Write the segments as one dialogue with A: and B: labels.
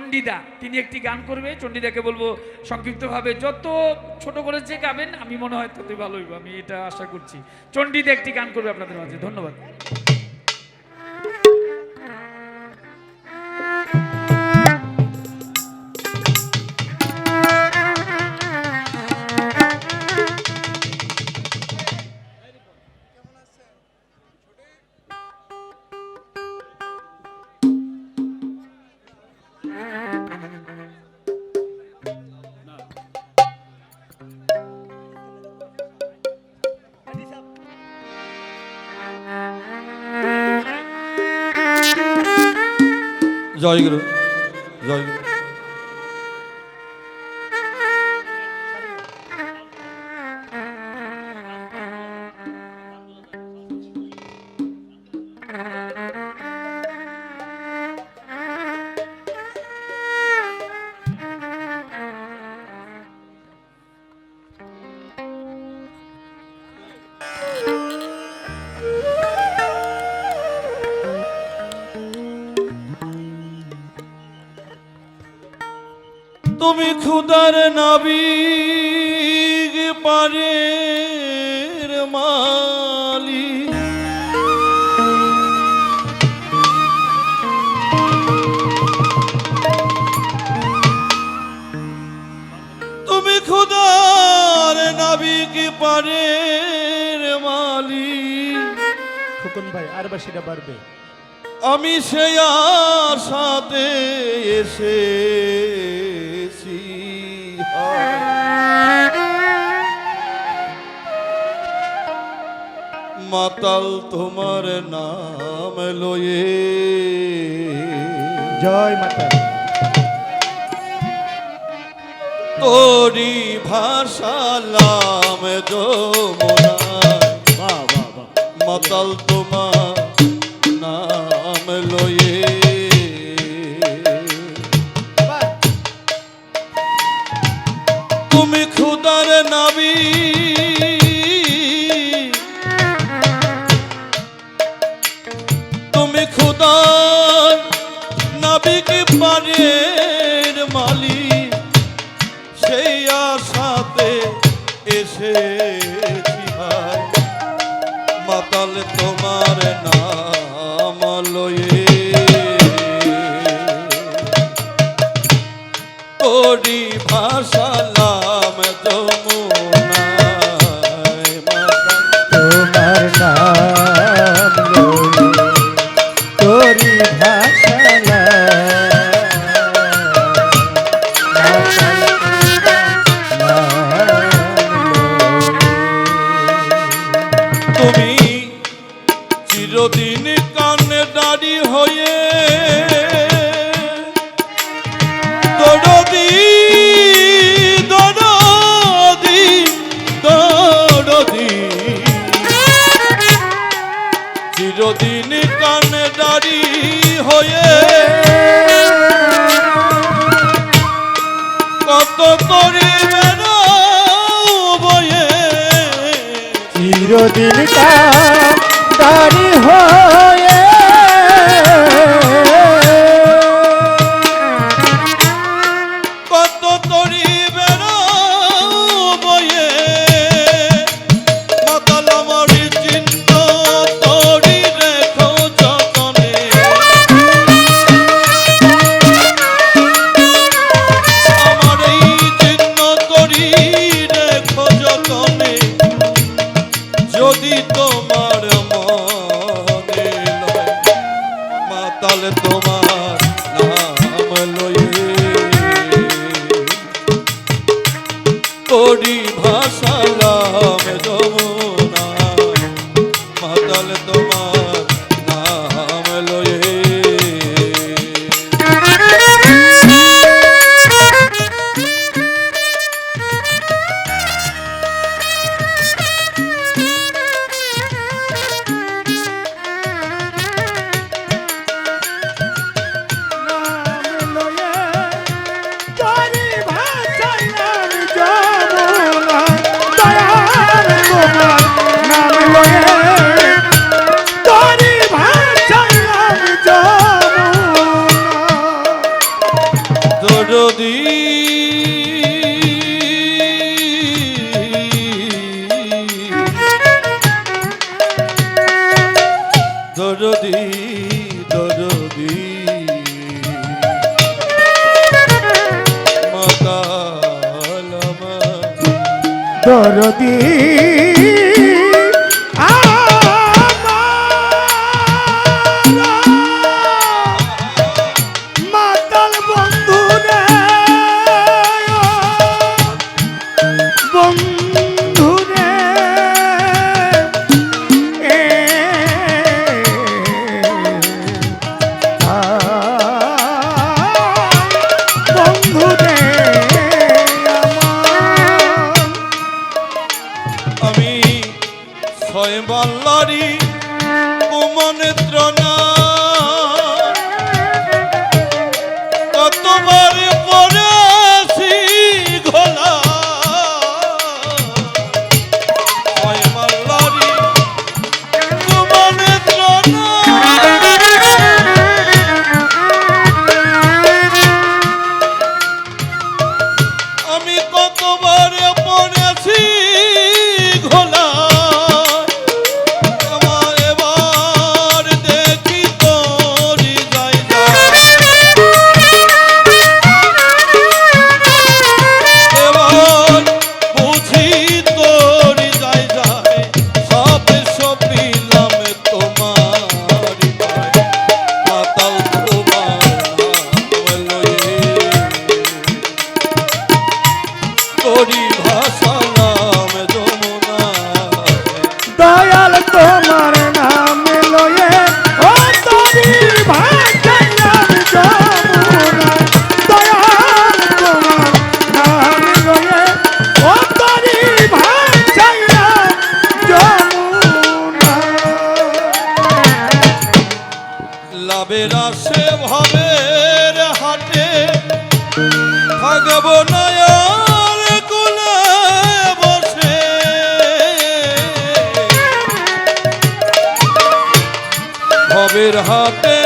A: চণ্ডীদা তিনি একটি গান করবে চণ্ডীদাকে বলব, সংক্ষিপ্তভাবে, যত ছোট করে যে গাবেন, আমি মনে হয় ততই ভালো হইব। আমি এটা আশা করছি। চণ্ডীদা একটি গান করবে আপনাদের মাঝে। ধন্যবাদ।
B: জয় গুরু তুমি খুদার নবী পারে মালি তুমি খুদার নবী পারের মালি
C: খোকন ভাই আর বাসিটা বাড়বে।
B: আমি সে আর সাথে এসেছি মাতাল তোমার নাম লয়ে।
C: জয় মাতা
B: তোরি ভাষালাম যমুনা। মাতাল তোমার নাম লয়ে। তুমি খুদার নাবি। পারের মালি সেই আশাতে এসেছি মাতাল তোমার নাম চিরদিন কানে দাড়ি হয়ে দরদি দরদি দরদি। চিরদিন কানে দাড়ি হয়ে কত করিবে না বয়ে
C: চিরদিন হয়ে
B: ভাষালাম যমুনা দরদি। মাতালামা
C: দরদি।
B: আসে ভাবের হাটে থাকব না কুলে বসে। ভবের হাটে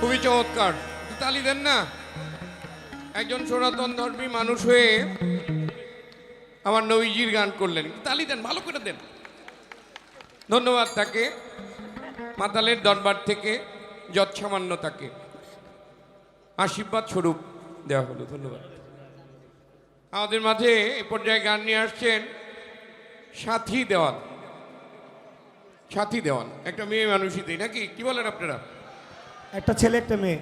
D: খুবই চমৎকার। তালি দেন না? একজন সনাতন ধর্মী মানুষ হয়ে আমার নবীজির গান করলেন। তালি দেন, ভালো করে দেন। ধন্যবাদ তাকে। মাতালের দরবার থেকে যৎসামান্য তাকে। আশীর্বাদ স্বরূপ দেওয়া হলো, ধন্যবাদ। আমাদের মাঝে এ পর্যায়ে গান নিয়ে আসছেন সাথী দেওয়ান। সাথী দেওয়ান, একটা মেয়ে মানুষই দেয় নাকি? কি বলেন আপনারা?
C: একটা ছেলে, একটা মেয়ে।